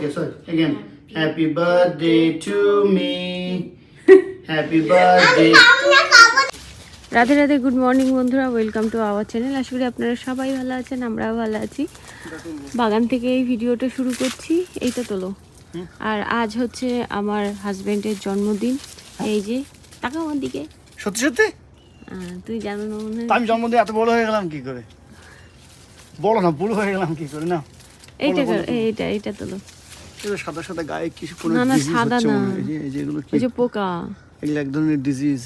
Okay, sorry. Again. Happy birthday to me. Happy birthday. Radhe Radhe good morning বন্ধুরা welcome to our channel আশা করি আপনারা সবাই ভালো আছেন আমরাও ভালো আছি। বাগান থেকে এই ভিডিওটা শুরু করছি এইটা তোলো। আর আজ হচ্ছে আমার হাজবেন্ডের জন্মদিন। এই যে টাকা আমার দিকে। সত্যি সত্যি? তুই জানো না মনে আমি জন্মদিন এত বড় হয়ে গেলাম কি করে? বড় না বুড়ো হয়ে গেলাম কি করে না এইটা বলো, এইটা এইটা তোলো। সাদা সাদা গায়ে কিছু কোনো না, না, সাদা হচ্ছে না। এই যে এগুলো কি ওই যে পোকা। এগুলো এক ধরনের ডিজিজ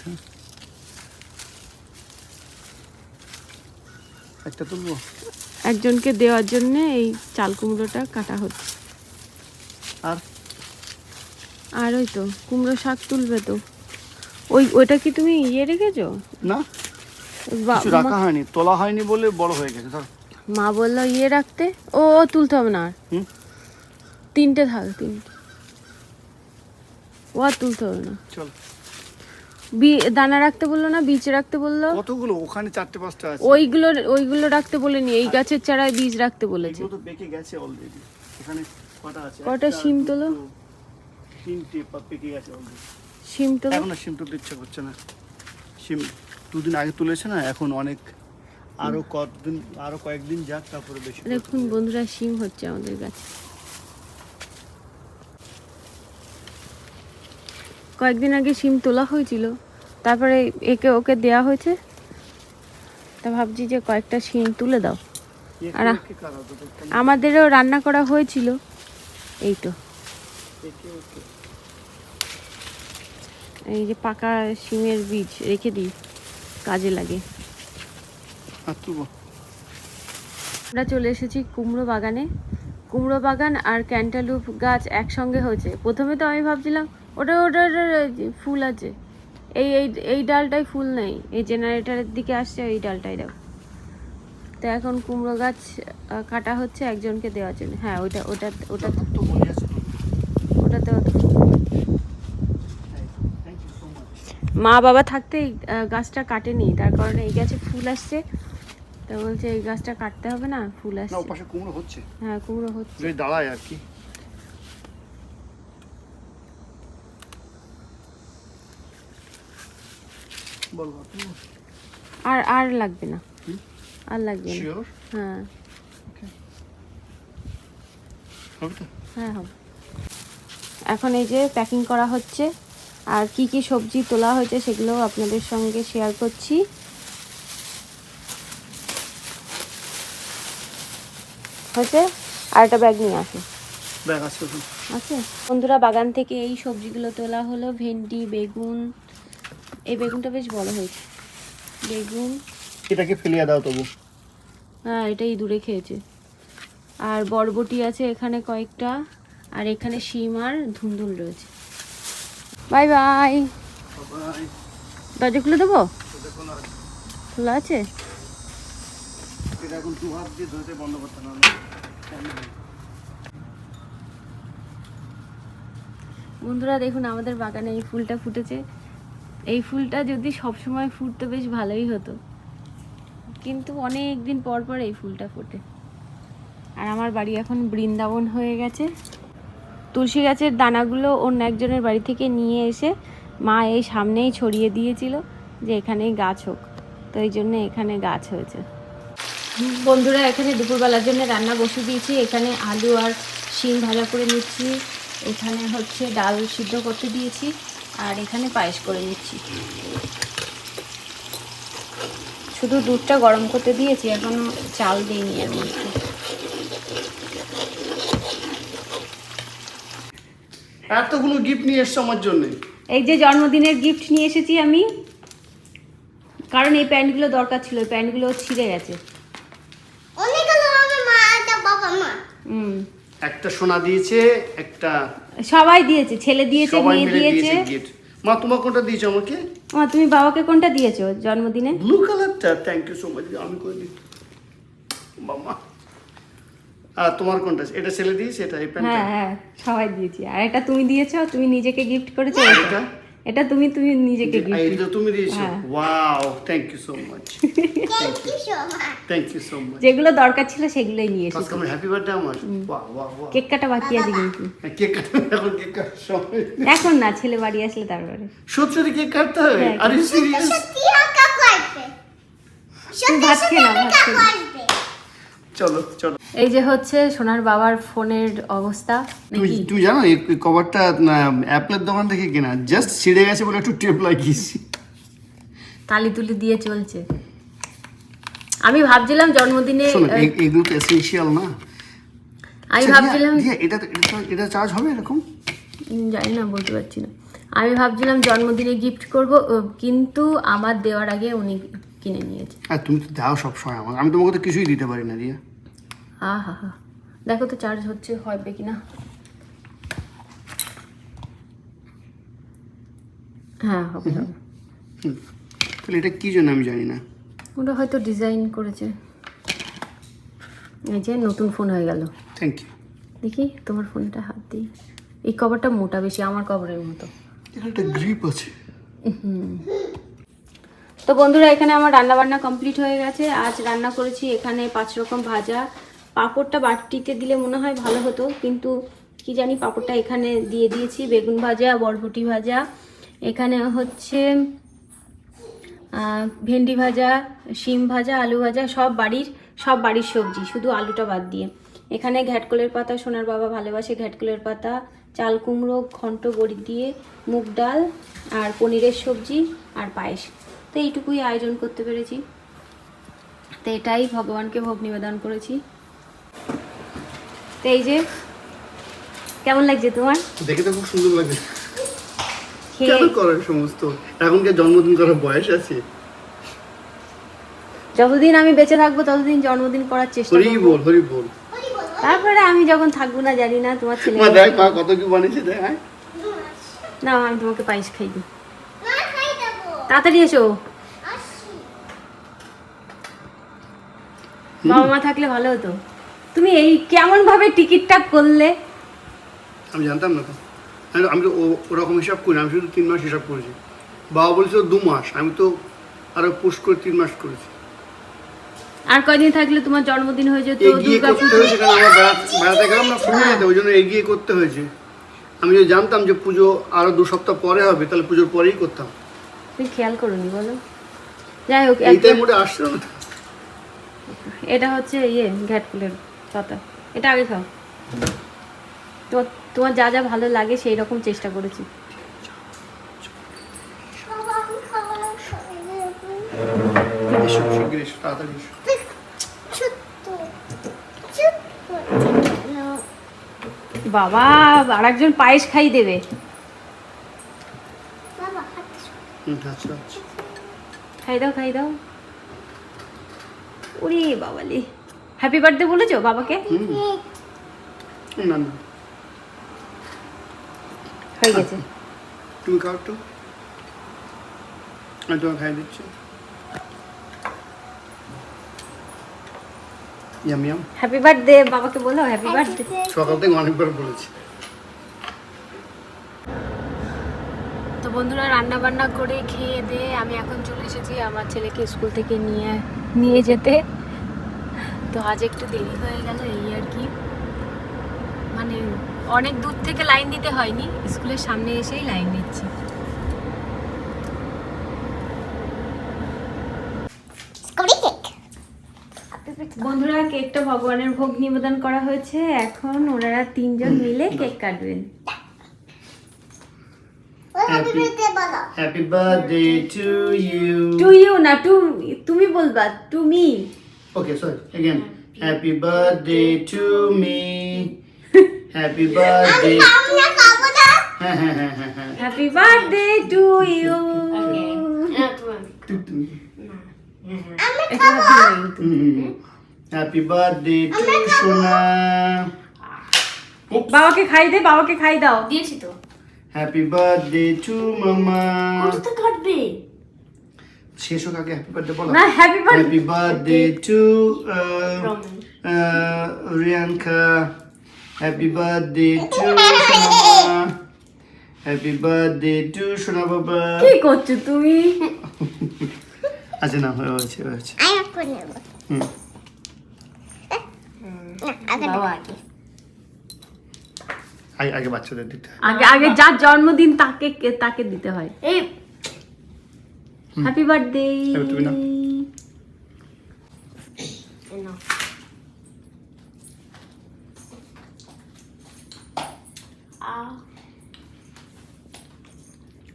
একটা তুলবো? একজনকে দেওয়ার জন্য এই চাল কুমড়োটা কাটা হচ্ছে। আর? আর ওই তো কুমড়ো শাক তুলবে তো। ওই ওইটা কি তুমি ইয়ে রেখেছো? না। কিছু রাখা হয়নি তোলা হয়নি বলে বড় হয়ে গেছে মা বলল ইয়ে রাখতে ও ও তুলতে হবে না আর। হুম? তিনটে থাক তিনটে। ও আর তুলতে হবে না। চল। দানা রাখতে বলল না বীজ রাখতে বলল? কতগুলো? ওখানে চারটে পাঁচটা আছে। ওইগুলো ওইগুলো রাখতে বলেনি এই গাছের চারায় বীজ রাখতে বলেছে। তো পেকে গেছে অলরেডি এখানে কটা আছে? কটা শিম তোলো? তিনটে পেকে গেছে অলরেডি শিম তো এখন শিম তুলতে ইচ্ছা করছে না। শিম দুদিন আগে তুলেছে না এখন অনেক আরও কতদিন আরও কয়েকদিন যাক তারপরে বেশি দেখুন বন্ধুরা শিম হচ্ছে আমাদের গাছে। কয়েকদিন আগে সিম তোলা হয়েছিল। তারপরে একে ওকে দেয়া হয়েছে। তা ভাবছি যে কয়েকটা সিম তুলে দাও। আর-। আমাদেরও রান্না করা হয়েছিল। এই তো। এই যে পাকা সিমের বীজ রেখে দিই কাজে লাগে। আমরা চলে এসেছি কুমড়ো বাগানে। কুমড়ো বাগান আর ক্যান্টালুপ গাছ একসঙ্গে হয়েছে। প্রথমে তো আমি ভাবছিলাম ওটা ওটা ওটা ফুল আছে। এই এই এই ডালটাই ফুল নেই। এই জেনারেটরের দিকে আসছে এই ডালটাই দাও। তো এখন কুমড়ো গাছ কাটা হচ্ছে একজনকে দেওয়ার জন্য। হ্যাঁ ওইটা ওটা ওটা তো আছে তো ওটাতে থ্যাংক ইউ সো মাচ মা বাবা থাকতে এই, গাছটা কাটেনি। তার কারণে এই গাছে ফুল আসছে। তা বলছে এই গাছটা কাটতে হবে না ফুল না আসছে। হ্যাঁ কুমড়ো হচ্ছে। দাঁড়ায় আর কি। বলব আর আর লাগবে না। আর লাগবে না। হ্যাঁ। হবে হ্যাঁ হবে। এখন এই যে প্যাকিং করা হচ্ছে আর কি কি সবজি তোলা হয়েছে সেগুলো আপনাদের সঙ্গে শেয়ার করছি। হয়েছে? আর একটা ব্যাগ নিয়ে আসে। আছে? বন্ধুরা বাগান থেকে এই সবজিগুলো তোলা হলো ভেন্ডি বেগুন এই বেগুনটা বেশ বড় হয়েছে। বেগুন। এটাকে ফেলিয়ে দাও তবু। হ্যাঁ এটা ইঁদুরে খেয়েছে। আর বরবটি আছে এখানে কয়েকটা আর এখানে শিম আর ধুন্দুল রয়েছে। Bye bye. দরজা খুলে দেবো? খোলা আছে? বন্ধুরা দেখুন আমাদের বাগানে এই ফুলটা ফুটেছে। এই ফুলটা যদি সব সময় ফুটতো বেশ ভালোই হতো। কিন্তু অনেক দিন পর পর এই ফুলটা ফোটে। আর আমার বাড়ি এখন বৃন্দাবন হয়ে গেছে। তুলসী গাছের দানাগুলো অন্য একজনের বাড়ি থেকে নিয়ে এসে মা এই সামনেই ছড়িয়ে দিয়েছিল যে এখানেই গাছ হোক। তো এই জন্য এখানে গাছ হয়েছে। বন্ধুরা, এখানে দুপুরবেলার জন্য রান্না বসে দিয়েছি। এখানে আলু আর শিম ভাজা করে নিচ্ছি। এখানে হচ্ছে ডাল সিদ্ধ করতে দিয়েছি। আর এখানে পায়েস করে নিচ্ছি শুধু দুধটা গরম করতে দিয়েছি এখনও চাল দিইনি আমি। একটু এতগুলো গিফট নিয়ে এসছো আমার জন্য। এই যে জন্মদিনের গিফট নিয়ে এসেছি আমি কারণ এই প্যান্টগুলো দরকার ছিল প্যান্টগুলো ছিঁড়ে গেছে। অনেকগুলো আমার মা বাবা মা। হুম। একটা সোনা দিয়েছে একটা সবাই দিয়েছে ছেলে দিয়েছে মেয়ে দিয়েছে মা তোমার কোনটা দিয়েছ আমাকে? মা তুমি বাবাকে কোনটা দিয়েছ জন্মদিনে? ব্লু কালারটা থ্যাংক ইউ সো মাচ আমি করে দিই। বাবা। আর তোমার কোনটা? এটা ছেলে দিয়েছে এটা এই প্যান্টটা হ্যাঁ হ্যাঁ সবাই দিয়েছি। আর এটা তুমি দিয়েছ তুমি নিজেকে গিফট করেছ। এটা। এটা তুমি তুমি নিজেকে গিফট এটা তুমি দিয়েছ। হ্যাঁ। Wow thank you so much thank you so much thank you so much যেগুলো দরকার ছিল সেগুলোই নিয়ে আজকে এসেছি। আমার হ্যাপি বার্থডে আমার। বাহ বাহ বাহ কেক কাটা বাকি আছে কিন্তু কেক কাটা এখন কেক সময়। এখন না ছেলে বাড়ি আসলে তারপরে। সত্যি কেক কাটতে হবে? হ্যাঁ, আর ইউ সিরিয়াস সত্যি কাকু আসবে সত্যি ভাত সত্যি খেয়ে নাও, ভাত খেয়ে আসবে চলো চলো। এই যে হচ্ছে সোনার বাবার ফোনের অবস্থা নাকি? জানো এই কভারটা অ্যাপলের দোকান থেকে কেনা জাস্ট ছিঁড়ে গেছে বলে একটু টেপ লাগিয়েছি। তালি তুলি দিয়ে চলছে। আমি ভাবছিলাম জন্মদিনে এগুলো তো এসেন্সিয়াল না। আমি আচ্ছা, ভাবছিলাম এটা এটা চার্জ হবে এরকম? জানি না বলতে পারছি না। আমি ভাবছিলাম জন্মদিনে গিফট করব কিন্তু আমার দেওয়ার আগে উনি কিনে নিয়েছে। আর তুমি তো দাও সবসময় আমার আমি তোমাকে তো কিছুই দিতে পারি না দিয়া। আহা হা হা। দেখো তো চার্জ হচ্ছে হবে কিনা। হ্যাঁ হবে হুম। তাহলে এটা কি জন্য আমি জানি না। ওটা হয়তো ডিজাইন করেছে। এই যে নতুন ফোন হয়ে গেল। থ্যাংক ইউ দেখি তোমার ফোনটা হাত দিই। এই কভারটা মোটা বেশি আমার কভারের মতো। এখানে একটা গ্রিপ আছে। তো বন্ধুরা, এখানে আমার রান্না বান্না কমপ্লিট হয়ে গেছে। আজ রান্না করেছি এখানে পাঁচ রকম ভাজা। পাঁপড়টা বাটিতে দিলে মনে হয় ভালো হতো, কিন্তু কি জানি পাঁপড়টা এখানে দিয়ে দিয়েছি। বেগুন ভাজা, বরবটি ভাজা। এখানে হচ্ছে ভেন্ডি ভাজা, শিম ভাজা, আলু ভাজা, সব বাড়ির সব বাড়ির সবজি, শুধু আলুটা বাদ দিয়ে। এখানে ঘ্যাটকলের পাতা, সোনার বাবা ভালোবাসে ঘ্যাটকলের পাতা, চাল কুমড়ো, ঘন্ট বড়ি দিয়ে, মুগ ডাল, আর পনিরের সবজি, আর পায়েস। তো এইটুকুই আয়োজন করতে পেরেছি। তো এটাই ভগবানকে ভোগ নিবেদন করেছি। তো এই যে কেমন লাগছে তোমার? দেখে তো খুব সুন্দর লাগে কেন করে সমস্ত? এখনকার জন্মদিন করার বয়স আছে। যতদিন আমি বেঁচে থাকব ততদিন জন্মদিন করার চেষ্টা হরি করব। বল হরি বল। তারপরে আমি যখন থাকব না জানি না তোমার ছেলে মা দেখ মা কত কি বানিয়েছে দেখ হ্যাঁ। না আমি তোমাকে পায়েস খাই দিই। তাড়াতাড়ি এসো। বাবা মা থাকলে ভালো হতো। তুমি এই কেমন ভাবে টিকিটটা করলে? আমি জানতাম না তো। আমি- তো ওরকম হিসাব করি আমি শুধু তিন মাস হিসাব করেছি। বাবা বলেছিল দু মাস। আমি তো আরও পুশ করে তিন মাস করেছি। আর কয়দিন থাকলে তোমার জন্মদিন হয়ে যেত আমরা বেড়াতে গেলাম না ওই জন্য এগিয়ে করতে হয়েছে। আমি যদি জানতাম যে পুজো আরও দু সপ্তাহ পরে হবে তাহলে পুজোর পরেই করতাম। তুমি খেয়াল করোনি বলো। যাই হোক এটা হচ্ছে ইয়ে ঘ্যাটকুলের পাতা। এটা আগে খাও। তোমার তোমার যা যা ভালো লাগে সেই রকম চেষ্টা করেছি। বাবা আর একজন পায়েস খাই দেবে। আচ্ছা। আচ্ছা খাই দাও খাই দাও ওরে বাবালি। হ্যাপি বার্থডে বলেছ বাবাকে? না না। হয়ে গেছে। তুমি খাও একটু। আমি তোমাকে খাই দিচ্ছি। Yam yam. হ্যাপি বার্থডে বাবাকে বলো হ্যাপি বার্থডে সকাল থেকে অনেকবার বলেছি। বন্ধুরা রান্না বান্না করে খেয়ে দিয়ে আমি এখন চলে এসেছি আমার ছেলেকে স্কুল থেকে নিয়ে নিয়ে যেতে। তো আজ একটু দেরি হয়ে গেল এই আর কি। মানে অনেক দূর থেকে লাইন দিতে হয়নি স্কুলের সামনে এসেই লাইন দিচ্ছি। বন্ধুরা কেকটা ভগবানের ভোগ নিবেদন করা হয়েছে। এখন ওনারা তিনজন মিলে কেক কাটবেন। হ্যাপি বার্থডে বলো happy birthday to you to you না টু তুমি বলবা to me okay sorry again happy birthday to me happy birthday আমরা খাবো না হ্যাঁ হ্যাঁ হ্যাঁ হ্যাঁ হ্যাঁ happy birthday to you took took happy birthday to সোনা বাবাকে খাই দে বাবাকে খাই দাও দিয়েছি তো হ্যাপি বার্থডে টু মামা তো কাটবে শেষ হোক আগে হ্যাপি বার্থডে বলো। না happy birthday happy birthday to Riyanka happy birthday to সোনামা হ্যাপি বার্থডে টু সোনা বাবা কি করছ তুমি? আচ্ছা না হয়েছে হয়েছে আমি করে নেব। হুম। বাবা আগে। আগে আগে বাচ্চাদের দিতে হয়। আগে আগে যার জন্মদিন তাকে তাকে দিতে হয়। এই হ্যাপি বার্থডে তুমি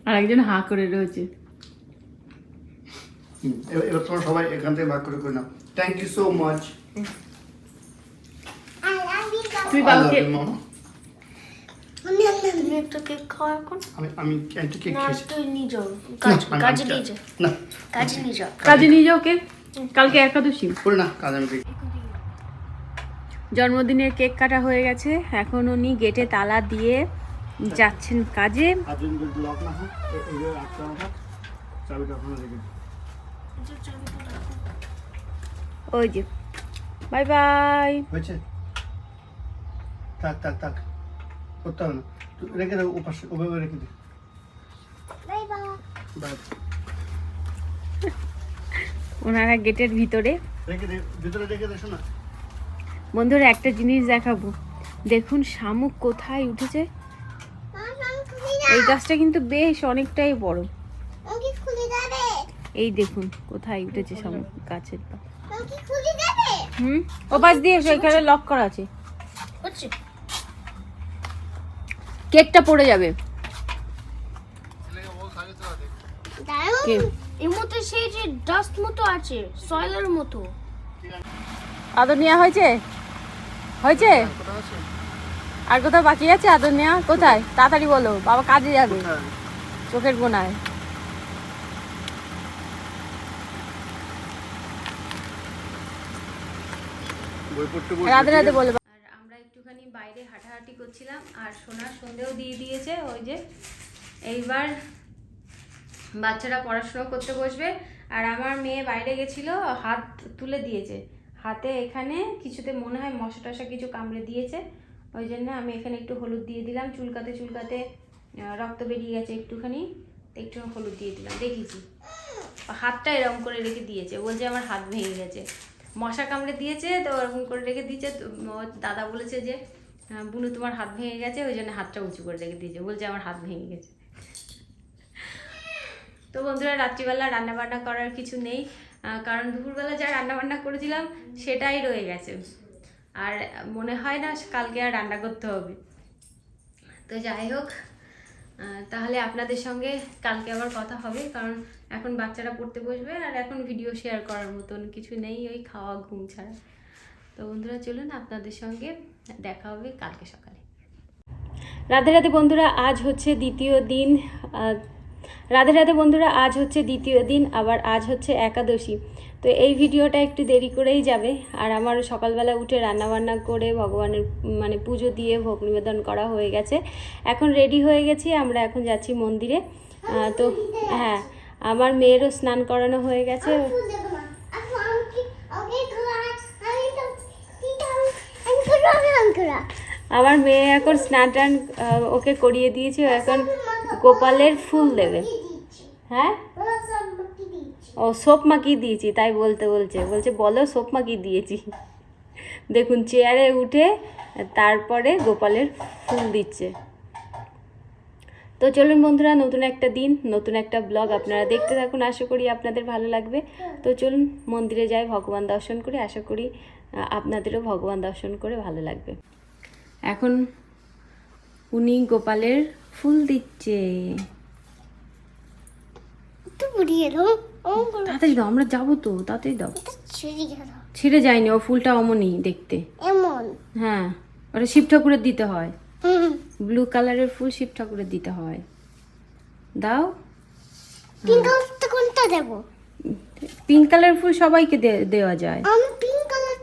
আর একজন হা করে রয়েছে। এবার তোমরা সবাই এখান থেকে ভাগ করে করে নাও। থ্যাংক ইউ সো মাচ তুই বাবুকে তুমি একটা কেক খাও এখন। আমি আমি একটু কেক খেয়েছি। তুই নিয়ে যাও। না, কাজ কাজে নিয়ে যাও। না। কাজে নিয়ে যাও। কাজে নিয়ে যাও কালকে একাদশী। করে না কাজ আমি জন্মদিনের কেক কাটা হয়ে গেছে। এখন উনি গেটে তালা দিয়ে যাচ্ছেন কাজে। হয়। ওই যে। Bye bye. হয়েছে? থাক থাক থাক। করতে হবে না। রেখে দেবো ওপাশে ওভাবে রেখে দিই। বাই বাই বাই ওনারা গেটের ভিতরে। ভিতরে রেখে দে শোনা। বন্ধুরা একটা জিনিস দেখাবো। দেখুন শামুক কোথায় উঠেছে? এই গাছটা কিন্তু বেশ অনেকটাই বড়। ওকে খুলে যাবে এই দেখুন কোথায় উঠেছে শামুক গাছের হুম? ও পাশ দিয়ে এসো এখানে লক করা আছে। হচ্ছে কেকটা পড়ে যাবে। এর মধ্যে সেই যে ডাস্ট মতো আছে সয়েলের মতো। আদর নেওয়া হয়েছে? হয়েছে? আর কোথাও বাকি আছে আদর নেওয়া কোথায়? তাড়াতাড়ি বলো বাবা কাজে যাবে। চোখের গোনায় বই পড়তে রাধে রাধে বলে আর আমরা একটুখানি বাইরে হাঁটাহাঁটি করছিলাম আর সোনার সন্ধেও দিয়ে দিয়েছে, ওই যে এইবার বাচ্চারা পড়াশুনো করতে বসবে। আর আমার মেয়ে বাইরে গেছিল, হাত তুলে দিয়েছে। হাতে এখানে কিছুতে মনে হয় মশা টশা কিছু কামড়ে দিয়েছে। ওই জন্য আমি এখানে একটু হলুদ দিয়ে দিলাম। চুলকাতে চুলকাতে রক্ত বেরিয়ে গেছে একটুখানি। একটু হলুদ দিয়ে দিলাম। দেখেছি। হাতটা এরকম করে রেখে দিয়েছে। বলছে আমার হাত ভেঙে গেছে। মশা কামড়ে দিয়েছে, তো ওরকম করে রেখে দিয়েছে। দাদা বলেছে যে বুনু তোমার হাত ভেঙে গেছে, ওই জন্য হাতটা উঁচু করে রেখে দিয়েছে। বলছে আমার হাত ভেঙে গেছে। তো বন্ধুরা, রাত্রিবেলা রান্নাবান্না করার কিছু নেই। কারণ দুপুরবেলা যা রান্নাবান্না করেছিলাম, সেটাই রয়ে গেছে। আর মনে হয় না কালকে আর রান্না করতে হবে। তো যাই হোক তাহলে আপনাদের সঙ্গে কালকে আবার কথা হবে, কারণ এখন বাচ্চারা পড়তে বসবে আর এখন ভিডিও শেয়ার করার মতন কিছু নেই, ওই খাওয়া, ঘুম ছাড়া। তো বন্ধুরা, চলুন আপনাদের সঙ্গে দেখা হবে কালকে সকালে। রাধে রাধে বন্ধুরা, আজ হচ্ছে দ্বিতীয় দিন রাধে রাধে বন্ধুরা, আজ হচ্ছে দ্বিতীয় দিন, আবার আজ হচ্ছে একাদশী। তো এই ভিডিওটা একটু দেরি করেই যাবে, আর আমার সকালবেলা উঠে রান্নাবান্না করে ভগবানের মানে পুজো দিয়ে ভোগ নিবেদন করা হয়ে গেছে। এখন রেডি হয়ে গেছি, আমরা এখন যাচ্ছি মন্দিরে। তো হ্যাঁ আমার মেয়েরও স্নান করানো হয়ে গেছে। আমার মেয়ে এখন স্নান টান ওকে করিয়ে দিয়েছে এখন গোপালের ফুল দেবে। হ্যাঁ? ও সোপ মাখিয়ে দিয়েছি, তাই বলতে বলছে। বলছে, বলো, সোপ মাখিয়ে দিয়েছি। দেখুন, চেয়ারে উঠে তারপরে গোপালের ফুল দিচ্ছে। তো চলুন বন্ধুরা, নতুন একটা দিন, নতুন একটা ব্লগ আপনারা দেখতে থাকুন। আশা করি আপনাদের ভালো লাগবে। তো চলুন, মন্দিরে যাই, ভগবান দর্শন করে, আশা করি আপনাদেরও ভগবান দর্শন করে ভালো লাগবে। এখন উনি গোপালের ফুল দিচ্ছে। তাড়াতাড়ি দাও আমরা যাব তো তাড়াতাড়ি দাও। ছিঁড়ে যায়নি ও ফুলটা অমনই দেখতে। এমন? হ্যাঁ ওটা শিব ঠাকুরের দিতে হয়। ব্লু কালারের ফুল শিব ঠাকুরের দিতে হয়। দাও। পিঙ্ক কালারটা কোনটা দেবো? পিঙ্ক কালারের ফুল সবাইকে দে- দেওয়া যায়। আমি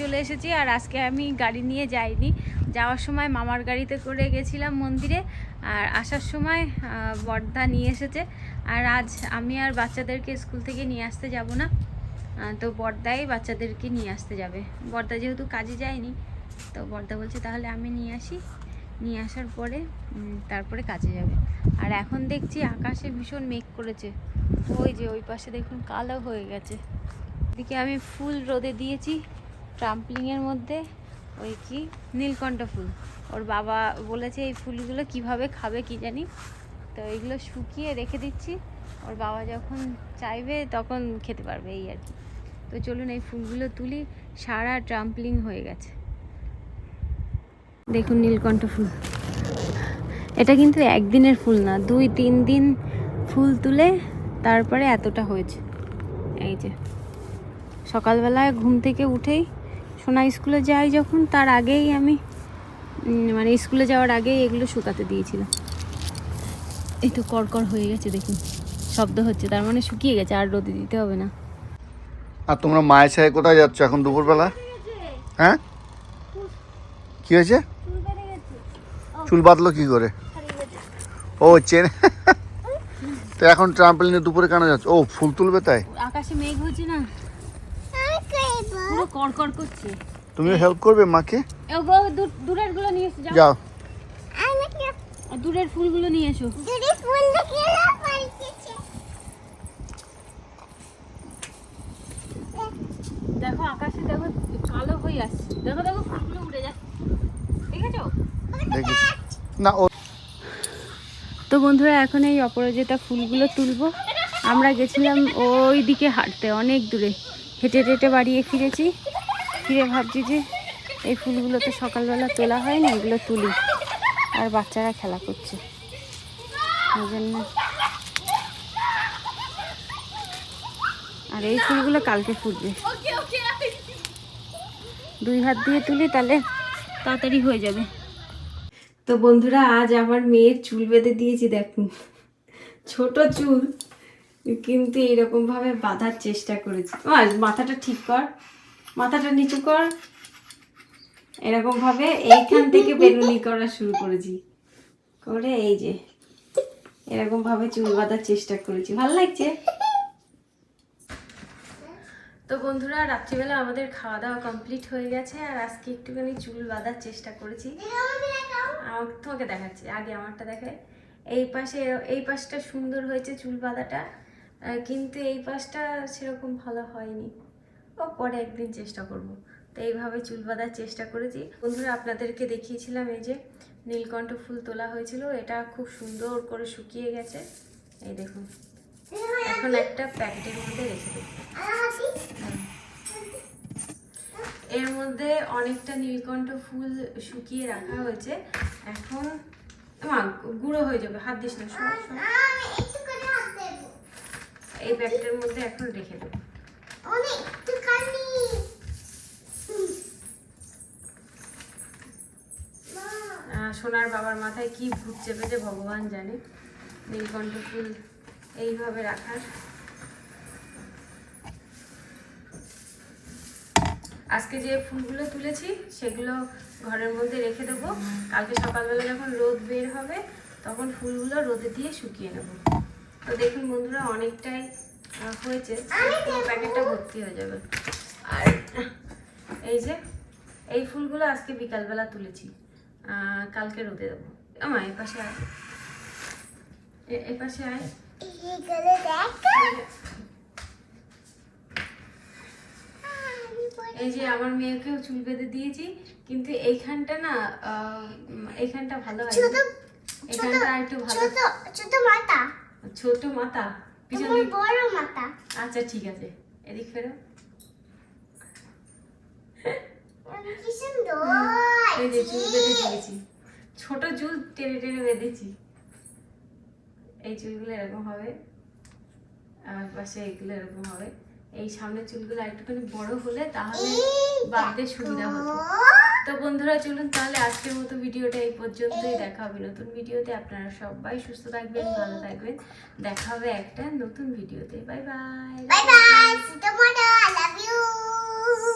চলে এসেছি আর আজকে আমি গাড়ি নিয়ে যাইনি। যাওয়ার সময় মামার গাড়িতে করে গেছিলাম মন্দিরে আর আসার সময় বর্দা নিয়ে এসেছে। আর আজ আমি আর বাচ্চাদেরকে স্কুল থেকে নিয়ে আসতে যাব না। তো বর্দাই বাচ্চাদেরকে নিয়ে আসতে যাবে। বর্দা যেহেতু কাজে যায়নি, তো বর্দা বলছে তাহলে আমি নিয়ে আসি। নিয়ে আসার পরে তারপরে কাজে যাবে। আর এখন দেখছি আকাশে ভীষণ মেঘ করেছে। ওই যে ওই পাশে দেখুন কালো হয়ে গেছে। এদিকে আমি ফুল রোদে দিয়েছি। ট্রাম্পলিংয়ের মধ্যে ওই কি, নীলকণ্ঠ ফুল। ওর বাবা বলেছে এই ফুলগুলো কীভাবে খাবে কি জানি। তো এইগুলো শুকিয়ে রেখে দিচ্ছি। ওর বাবা যখন চাইবে তখন খেতে পারবে এই আর কি। তো চলুন এই ফুলগুলো তুলি। সারা ট্রাম্পলিং হয়ে গেছে। দেখুন নীলকণ্ঠ ফুল। এটা কিন্তু একদিনের ফুল না, দুই তিন দিন ফুল তুলে তারপরে এতটা হয়েছে। এই যে, সকালবেলায় ঘুম থেকে উঠেই সোনা স্কুলে যাই যখন তার আগেই আমি মানে স্কুলে যাওয়ার আগেই এগুলো শুকাতে দিয়েছিলাম এই তো কড়কড় হয়ে গেছে দেখুন শব্দ হচ্ছে তার মানে শুকিয়ে গেছে আর রোদে দিতে হবে না। আর তোমরা মায়ের সাথে কোথায় যাচ্ছ এখন দুপুরবেলা? হ্যাঁ? কি হয়েছে? চুল বাঁধলো কি করে? ও চেনে। তো এখন ট্রাম্পলিনে দুপুরে কেন যাচ্ছ? ও ফুল তুলবে তাই? আকাশে মেঘ হচ্ছে না? পুরো কড়কড় করছে। তুমিও হেল্প করবে মাকে? দূরেরগুলো নিয়ে এসো যাও। যাও। আমি কি আর দূরের ফুলগুলো নিয়ে এসো। যদি ফুল দেখে না দেখো আকাশে দেখো কালো হয়ে আসছে। দেখো দেখো ফুলগুলো উড়ে যাচ্ছে। ঠিক আছে না ও তো বন্ধুরা এখন এই অপরাজিতা ফুলগুলো তুলবো। আমরা গেছিলাম ওই দিকে হাঁটতে অনেক দূরে। হেঁটে হেঁটে বাড়িয়ে ফিরেছি। ফিরে ভাবছি যে এই ফুলগুলো তো সকালবেলা তোলা হয় না, এগুলো তুলি। আর বাচ্চারা খেলা করছে। ওই জন্য আর এই ফুলগুলো কালকে ফুটবে। দুই হাত দিয়ে তুলি তাহলে তাড়াতাড়ি হয়ে যাবে। তো বন্ধুরা, আজ আমার মেয়ের চুল বেঁধে দিয়েছি, দেখুন। ছোট চুল। কিন্তু এরকম ভাবে বাঁধার চেষ্টা করেছি। মাথাটা ঠিক কর। মাথাটা নিচু কর। এরকম ভাবে এইখান থেকে বেরুনি করা শুরু করেছি। করে এই যে, এরকম ভাবে চুল বাঁধার চেষ্টা করেছি। ভালো লাগছে? তো বন্ধুরা, রাত্রিবেলা আমাদের খাওয়া দাওয়া কমপ্লিট হয়ে গেছে, আর আজকে একটুখানি চুল বাঁধার চেষ্টা করেছি। তোমাকে দেখাচ্ছি। আগে আমারটা দেখে এই পাশে, এই পাশটা সুন্দর হয়েছে চুল বাঁধাটা। কিন্তু এই পাশটা সেরকম ভালো হয়নি। ও পরে একদিন চেষ্টা করব। তো এইভাবে চুল বাঁধার চেষ্টা করেছি। বন্ধুরা আপনাদেরকে দেখিয়েছিলাম এই যে নীলকণ্ঠ ফুল তোলা হয়েছিল। এটা খুব সুন্দর করে শুকিয়ে গেছে। এই দেখুন। এখন একটা প্যাকেটের মধ্যে রেখে দেবো। এর মধ্যে অনেকটা নীলকণ্ঠ ফুল শুকিয়ে রাখা হয়েছে। এখন গুঁড়ো হয়ে যাবে। হাত দিস না সর, সর। আমি একটু করে হাত দেবো এই ব্যাগটার মধ্যে এখন রেখে দেবো। সোনার বাবার মাথায় কি ভূত চেপেছে ভগবান জানে। নীলকণ্ঠ ফুল এইভাবে রাখার। আজকে যে ফুলগুলো তুলেছি সেগুলো ঘরের মধ্যে রেখে দেবো। কালকে সকালবেলা যখন রোদ বের হবে তখন ফুলগুলো রোদে দিয়ে শুকিয়ে নেব। তো দেখুন বন্ধুরা অনেকটাই হয়েছে। প্যাকেটটা ভর্তি হয়ে যাবে। আর এই যে এই ফুলগুলো আজকে বিকালবেলা তুলেছি। কালকে রোদে দেবো। আমার এই পাশে আয়। এ- এই পাশে আয়। এই যে আমার মেয়েকেও চুল বেঁধে দিয়েছি কিন্তু এইখানটা না এইখানটা ভালো হয় এখানটা একটু ভালো। ছোট ছোট মাথা। ছোট মাথা পিছনে বড় মাথা। আচ্ছা ঠিক আছে। এদিক ফেরো। ছোট জুল টেনে টেনে বেঁধেছি। এই চুলগুলো এরকম হবে। আমার পাশে এগুলো এরকম হবে। এই সামনের চুলগুলো একটুখানি বড় হলে তাহলে বাড়িতে সুবিধা হতো। তো বন্ধুরা, চলুন তাহলে আজকের মতো ভিডিওটা এই পর্যন্তই। দেখা হবে নতুন ভিডিওতে। আপনারা সবাই সুস্থ থাকবেন, ভালো থাকবেন। দেখা হবে একটা নতুন ভিডিওতে। Bye bye.